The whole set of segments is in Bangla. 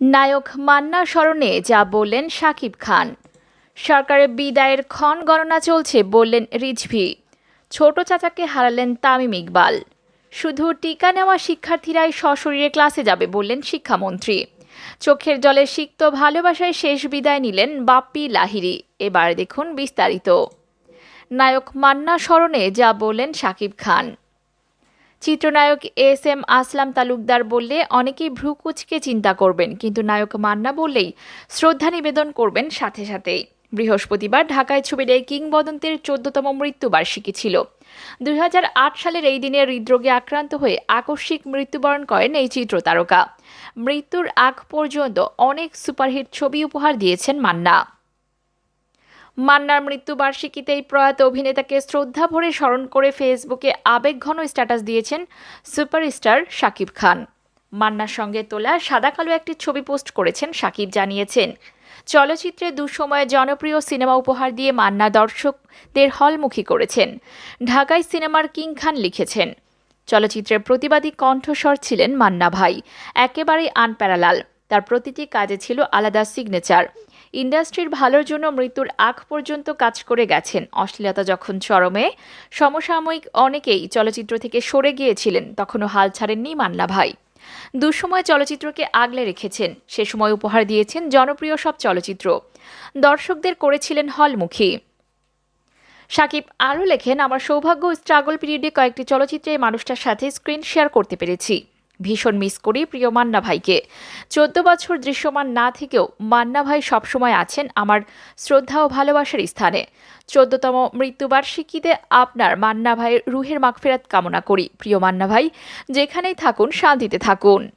নায়ক মান্না স্মরণে যা বললেন শাকিব খান। সরকারের বিদায়ের ক্ষণ গণনা চলছে বললেন রিজভি। ছোট চাচাকে হারালেন তামিম ইকবাল। শুধু টিকা নেওয়া শিক্ষার্থীরাই সশরীরে ক্লাসে যাবে বললেন শিক্ষামন্ত্রী। চোখের জলে সিক্ত ভালোবাসায় শেষ বিদায় নিলেন বাপ্পি লাহিরি এবার দেখুন বিস্তারিত। নায়ক মান্না স্মরণে যা বললেন শাকিব খান। চিত্রনায়ক এস এম আসলাম তালুকদার বললে, অনেকেই ভ্রুকুচকে চিন্তা করবেন, কিন্তু নায়ক মান্না বললেই শ্রদ্ধা নিবেদন করবেন সাথে সাথেই। বৃহস্পতিবার ঢাকায় ছবির এই কিংবদন্তের চোদ্দতম মৃত্যুবার্ষিকী ছিল। দুই হাজার আট সালের এই দিনে হৃদরোগে আক্রান্ত হয়ে আকস্মিক মৃত্যুবরণ করেন এই চিত্র তারকা মৃত্যুর আগ পর্যন্ত অনেক সুপারহিট ছবি উপহার দিয়েছেন মান্না। মান্নার মৃত্যুবার্ষিকীতে এই প্রয়াত অভিনেতাকে শ্রদ্ধা ভরে স্মরণ করে ফেসবুকে আবেগঘন স্ট্যাটাস দিয়েছেন সুপারস্টার শাকিব খান। মান্নার সঙ্গে তোলা সাদা কালো একটি ছবি পোস্ট করেছেন শাকিব, জানিয়েছেন, চলচ্চিত্রে দুঃসময়ে জনপ্রিয় সিনেমা উপহার দিয়ে মান্না দর্শকদের হলমুখী করেছেন। ঢাকায় সিনেমার কিং খান লিখেছেন, চলচ্চিত্রের প্রতিবাদী কণ্ঠস্বর ছিলেন মান্না ভাই, একেবারেই আনপ্যারালাল। তার প্রতিটি কাজে ছিল আলাদা সিগনেচার ইন্ডাস্ট্রির ভালোর জন্য মৃত্যুর আগ পর্যন্ত কাজ করে গেছেন। অশ্লীলতা যখন চরমে, সমসাময়িক অনেকেই চলচ্চিত্র থেকে সরে গিয়েছিলেন, তখনও হাল ছাড়েননি মান্না ভাই। দুঃসময় চলচ্চিত্রকে আগলে রেখেছেন, সে সময় উপহার দিয়েছেন জনপ্রিয় সব চলচ্চিত্র। দর্শকদের করেছিলেন হলমুখী। সাকিব আরও লেখেন, আমার সৌভাগ্য স্ট্রাগল পিরিয়ডে কয়েকটি চলচ্চিত্রে মানুষটার সাথে স্ক্রিন শেয়ার করতে পেরেছি। ভীষণ মিস করি প্রিয় মান্না ভাইকে। চোদ্দ বছর দৃশ্যমান না থেকেও মান্না ভাই সবসময় আছেন আমার শ্রদ্ধা ও ভালোবাসার স্থানে। চোদ্দতম মৃত্যুবার্ষিকীতে আপনার মান্না ভাইয়ের রুহের মাগফেরাত কামনা করি প্রিয় মান্না ভাই। যেখানেই থাকুন, শান্তিতে থাকুন।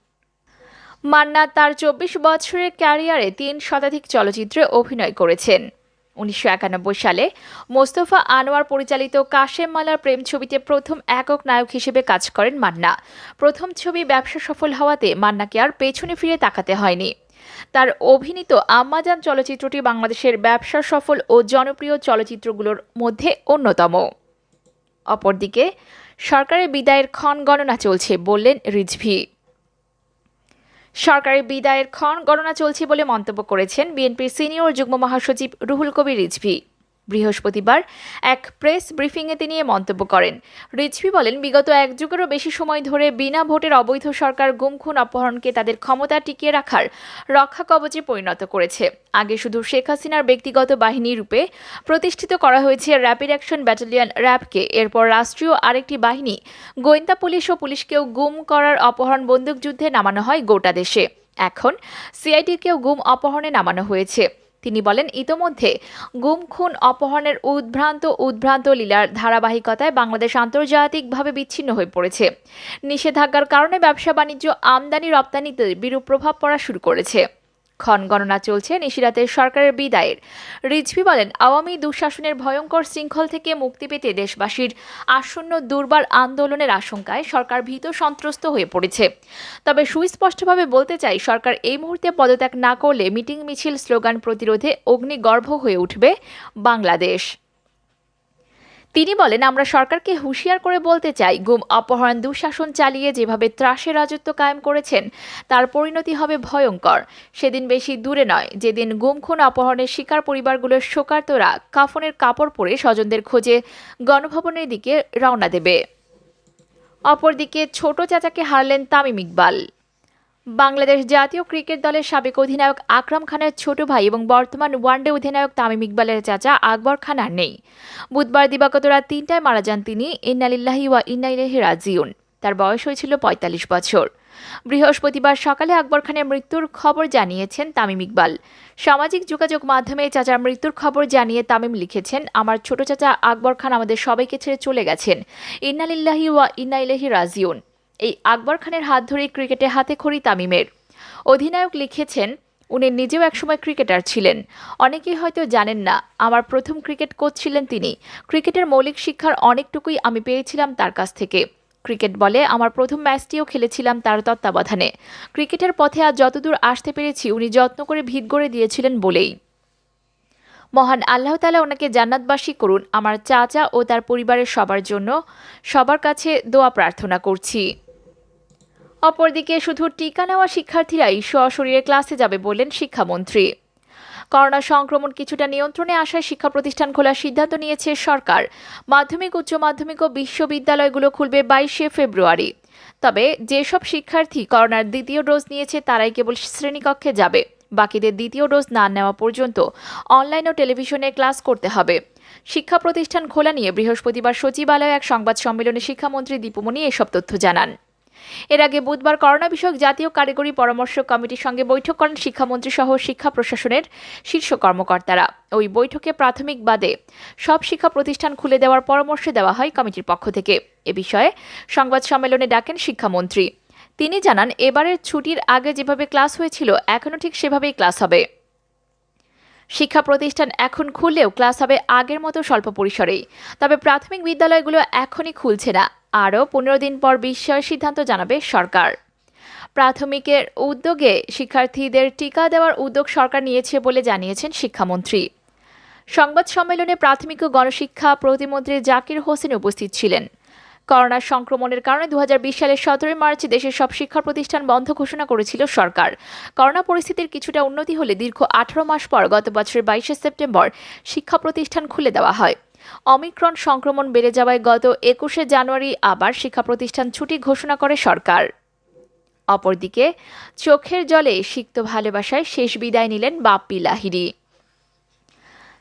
মান্না তার চব্বিশ বছরের ক্যারিয়ারে তিন শতাধিক চলচ্চিত্রে অভিনয় করেছেন। উনিশশো একানব্বই সালে মোস্তফা আনোয়ার পরিচালিত কাশেম মালার প্রেম ছবিতে প্রথম একক নায়ক হিসেবে কাজ করেন মান্না। প্রথম ছবি ব্যবসা সফল হওয়াতে মান্নাকে আর পেছনে ফিরে তাকাতে হয়নি। তার অভিনীত আম্মাজান চলচ্চিত্রটি বাংলাদেশের ব্যবসা সফল ও জনপ্রিয় চলচ্চিত্রগুলোর মধ্যে অন্যতম। অপরদিকে সরকারের বিদায়ের ক্ষণ গণনা চলছে, বললেন রিজভি। সরকারের বিদায়ের ক্ষণ গণনা চলছে বলে মন্তব্য করেছেন বিএনপির সিনিয়র যুগ্ম মহাসচিব রুহুল কবির রিজভি। বৃহস্পতিবার এক প্রেস ব্রিফিংয়ে তিনি এ মন্তব্য করেন। রিজভি বলেন, বিগত এক যুগেরও বেশি সময় ধরে বিনা ভোটের অবৈধ সরকার গুম খুন অপহরণকে তাদের ক্ষমতা টিকিয়ে রাখার রক্ষা কবচে পরিণত করেছে। আগে শুধু শেখ হাসিনার ব্যক্তিগত বাহিনী রূপে প্রতিষ্ঠিত করা হয়েছে র্যাপিড অ্যাকশন ব্যাটালিয়ন র্যাবকে। এরপর রাষ্ট্রীয় আরেকটি বাহিনী, গোয়েন্দা পুলিশ ও পুলিশকেও গুম করার অপহরণ বন্দুকযুদ্ধে নামানো হয় গোটা দেশে। এখন সিআইডিকেও গুম অপহরণে নামানো হয়েছে। তিনি বলেন, ইতোমধ্যে গুম খুন অপহরণের উদ্ভ্রান্ত উদ্ভ্রান্ত লীলার ধারাবাহিকতায় বাংলাদেশ আন্তর্জাতিকভাবে বিচ্ছিন্ন হয়ে পড়েছে। নিষেধাজ্ঞার কারণে ব্যবসা বাণিজ্য আমদানি রপ্তানিতে বিরূপ প্রভাব পড়া শুরু করেছে। ক্ষণ গণনা চলছে নিশিরাতের সরকারের বিদায়ের। রিজভি বলেন, আওয়ামী দুঃশাসনের ভয়ঙ্কর শৃঙ্খল থেকে মুক্তি পেতে দেশবাসীর আসন্ন দুর্বার আন্দোলনের আশঙ্কায় সরকার ভীত সন্ত্রস্ত হয়ে পড়েছে। তবে সুস্পষ্টভাবে বলতে চাই, সরকার এই মুহূর্তে পদত্যাগ না করলে মিটিং মিছিল স্লোগান প্রতিরোধে অগ্নিগর্ভ হয়ে উঠবে বাংলাদেশ। তিনি বলেন, আমরা সরকারকে হুঁশিয়ার করে বলতে চাই, গুম, অপহরণ, দুঃশাসন চালিয়ে যেভাবে ত্রাসের রাজত্ব কায়েম করেছেন, তার পরিণতি হবে ভয়ঙ্কর। সেদিন বেশি দূরে নয়। যেদিন গুম, খুন, অপহরণের শিকার পরিবারগুলোর শোকার্তরা কাফনের কাপড় পরে স্বজনদের খোঁজে গণভবনের দিকে রওনা দেবে। অপরদিকে ছোট চাচাকে হারলেন তামিম ইকবাল। বাংলাদেশ জাতীয় ক্রিকেট দলের সাবেক অধিনায়ক আকরাম খানের ছোট ভাই এবং বর্তমান ওয়ানডে অধিনায়ক তামিম ইকবালের চাচা আকবর খান আর নেই। বুধবার দিবাগত রাত তিনটায় মারা যান তিনি ইন্নালিল্লাহি ওয়া ইন্নাইলাহি রাজিউন। তার বয়স হয়েছিল পঁয়তাল্লিশ বছর। বৃহস্পতিবার সকালে আকবর খানের মৃত্যুর খবর জানিয়েছেন তামিম ইকবাল। সামাজিক যোগাযোগ মাধ্যমে চাচার মৃত্যুর খবর জানিয়ে তামিম লিখেছেন, আমার ছোট চাচা আকবর খান আমাদের সবাইকে ছেড়ে চলে গেছেন। ইন্নালিল্লাহি ওয়া ইন্নাইলাহি রাজিউন। এই আকবর খানের হাত ধরেই ক্রিকেটে হাতে খড়ি তামিমের। অধিনায়ক লিখেছেন, উনি নিজেও একসময় ক্রিকেটার ছিলেন। অনেকেই হয়তো জানেন না, আমার প্রথম ক্রিকেট কোচ ছিলেন তিনি। ক্রিকেটের মৌলিক শিক্ষার অনেকটুকুই আমি পেয়েছিলাম তার কাছ থেকে। ক্রিকেট বলে আমার প্রথম ম্যাচটিও খেলেছিলাম তার তত্ত্বাবধানে। ক্রিকেটের পথে আজ যতদূর আসতে পেরেছি, উনি যত্ন করে ভিত গড়ে দিয়েছিলেন বলেই। মহান আল্লাহ তালা ওনাকে জান্নাতবাসী করুন। আমার চাচা ও তার পরিবারের সবার জন্য সবার কাছে দোয়া প্রার্থনা করছি। অপরদিকে শুধু টিকা নেওয়া শিক্ষার্থীরাই সশরীরে ক্লাসে যাবে বললেন শিক্ষামন্ত্রী। করোনা সংক্রমণ কিছুটা নিয়ন্ত্রণে আসায় শিক্ষা প্রতিষ্ঠান খোলার সিদ্ধান্ত নিয়েছে সরকার। মাধ্যমিক, উচ্চ মাধ্যমিক ও বিশ্ববিদ্যালয়গুলো খুলবে বাইশে ফেব্রুয়ারি। তবে যেসব শিক্ষার্থী করোনার দ্বিতীয় ডোজ নিয়েছে, তারাই কেবল শ্রেণীকক্ষে যাবে। বাকিদের দ্বিতীয় ডোজ না নেওয়া পর্যন্ত অনলাইন ও টেলিভিশনে ক্লাস করতে হবে। শিক্ষা প্রতিষ্ঠান খোলা নিয়ে বৃহস্পতিবার সচিবালয়ে এক সংবাদ সম্মেলনে শিক্ষামন্ত্রী দীপুমণি এসব তথ্য জানান। এর আগে বুধবার করোনা বিষয়ক জাতীয় কারিগরি পরামর্শ কমিটির সঙ্গে বৈঠক করেন শিক্ষামন্ত্রী সহ শিক্ষা প্রশাসনের শীর্ষ কর্মকর্তারা। ওই বৈঠকে প্রাথমিক বাদে সব শিক্ষা প্রতিষ্ঠান খুলে দেওয়ার পরামর্শ দেওয়া হয় কমিটির পক্ষ থেকে। এ বিষয়ে সংবাদ সম্মেলনে ডাকেন শিক্ষামন্ত্রী। তিনি জানান, এবারের ছুটির আগে যেভাবে ক্লাস হয়েছিল এখনও ঠিক সেভাবেই ক্লাস হবে। শিক্ষা প্রতিষ্ঠান এখন খুললেও ক্লাস হবে আগের মতো স্বল্প পরিসরেই। তবে প্রাথমিক বিদ্যালয়গুলো এখনই খুলছে না। আরও পনেরো দিন পর বিষয় সিদ্ধান্ত জানাবে সরকার। প্রাথমিকের উদ্যোগে শিক্ষার্থীদের টিকা দেওয়ার উদ্যোগ সরকার নিয়েছে বলে জানিয়েছেন শিক্ষামন্ত্রী। সংবাদ সম্মেলনে প্রাথমিক ও গণশিক্ষা প্রতিমন্ত্রী জাকির হোসেন উপস্থিত ছিলেন। করোনা সংক্রমণের কারণে দু হাজার বিশ সালের সতেরোই মার্চ দেশের সব শিক্ষা প্রতিষ্ঠান বন্ধ ঘোষণা করেছিল সরকার। করোনা পরিস্থিতির কিছুটা উন্নতি হলে দীর্ঘ আঠারো মাস পর গত বছরের বাইশে সেপ্টেম্বর শিক্ষা প্রতিষ্ঠান খুলে দেওয়া হয়। অমিক্রণ সংক্রমণ বেড়ে যাওয়ায় গত একুশে জানুয়ারি আবার শিক্ষা প্রতিষ্ঠান ছুটি ঘোষণা করে সরকার। অপরদিকে, চোখের জলে সিক্ত ভালোবাসায় শেষ বিদায় নিলেন বাপ্পি লাহিড়ী।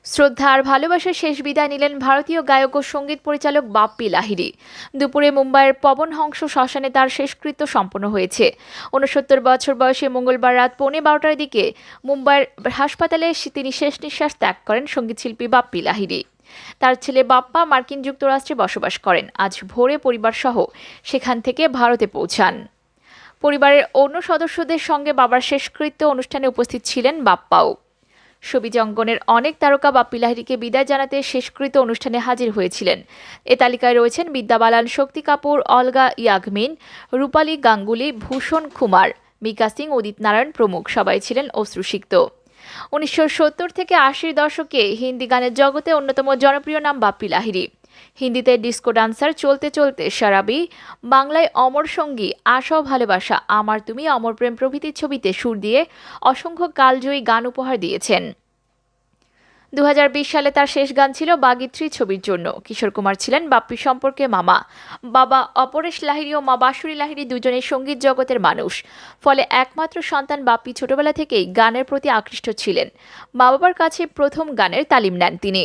শ্রদ্ধা আর ভালোবাসার শেষ বিদায় নিলেন ভারতীয় গায়ক ও সংগীত পরিচালক বাপ্পি লাহিড়ী। দুপুরে মুম্বাইয়ের পবন হংস শ্মশানে তার শেষকৃত্য সম্পন্ন হয়েছে। উনসত্তর বছর বয়সে মঙ্গলবার রাত পৌনে বারোটার দিকে মুম্বাইয়ের হাসপাতালে তিনি শেষ নিঃশ্বাস ত্যাগ করেন সঙ্গীতশিল্পী বাপ্পি লাহিড়ী। তার ছেলে বাপ্পা মার্কিন যুক্তরাষ্ট্রে বসবাস করেন। আজ ভোরে পরিবারসহ সেখান থেকে ভারতে পৌঁছান। পরিবারের অন্য সদস্যদের সঙ্গে বাবার শেষকৃত্য অনুষ্ঠানে উপস্থিত ছিলেন বাপ্পাও। ছবি অঙ্গনের অনেক তারকা বাপ্পি লাহিড়ীকে বিদায় জানাতে শেষকৃত অনুষ্ঠানে হাজির হয়েছিলেন। এ তালিকায় রয়েছেন বিদ্যা বালান, শক্তি কাপুর, অলগা ইয়াগমিন, রূপালী গাঙ্গুলি, ভূষণ কুমার, মিকা সিং উদিত নারায়ণ প্রমুখ। সবাই ছিলেন অশ্রুসিক্ত। উনিশশো সত্তর থেকে আশির দশকে হিন্দি গানের জগতে অন্যতম জনপ্রিয় নাম বাপ্পি লাহিড়ী। হিন্দিতে ডিস্কো ডান্সার চলতে চলতে সারাবি, বাংলায় অমর সঙ্গী, আশা ভালোবাসা, আমার তুমি অমর প্রেম প্রভৃতির ছবিতে সুর দিয়ে অসংখ্য কালজয়ী গান উপহার দিয়েছেন। দু হাজার বিশ সালে তার শেষ গান ছিল বাগিত্রী ছবির জন্য। কিশোর কুমার ছিলেন বাপ্পি সম্পর্কে মামা। বাবা অপরেশ লাহিড়ী ও মা বাঁশুরি লাহিড়ি দুজনের সংগীত জগতের মানুষ। ফলে একমাত্র সন্তান বাপ্পি ছোটবেলা থেকেই গানের প্রতি আকৃষ্ট ছিলেন। মা বাবার কাছে প্রথম গানের তালিম নেন তিনি।